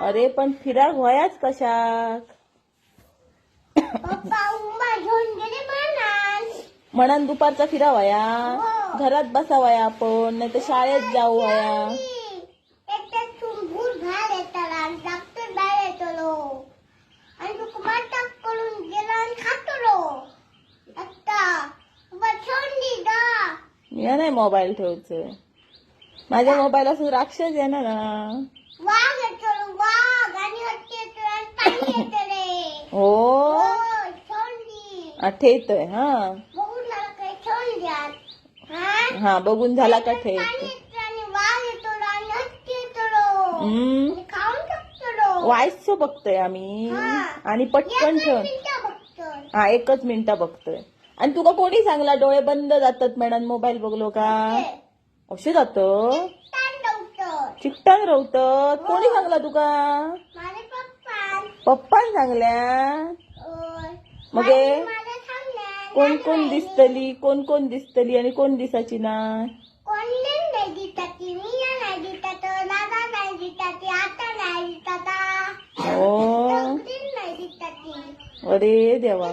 अरे पण फिराक व्हायाच कशाक? म्हणान दुपारचा फिरा वया हो. घरात बसा वया आपण नाही तर शाळेत जाऊ वया नाही मोबाईल ठेवचं माझ्या मोबाईल असून राक्षस येणार ना वाघ येतलो वाघ आणि हत्ती येतलो आणि पाणी येतले हो. हो ठेवून ठेवतोय हा बघून ठेवून हा? हा बघून झाला का पाणी ठेवतो येतलं आणि वाघ येतलो आणि हत्ती येतलो हम्म. आणि खाऊन टाकतलो वाईस बघतोय आम्ही. हा. आणि पटकन एकच ठेव. मिनिटं बघतोय. हा एकच मिनिटं बघतोय. आणि तुका कोणी सांगला? डोळे बंद जातात मॅडम मोबाईल बघलो का? नव्हतं. चिकटान रवत कोणी सांगला तुका? पप्पान सांगल्या मग हे? कोण कोण. दिसतली? कोण कोण दिसतली आणि कोण दिसाची दिसत. हो. अरे देवा.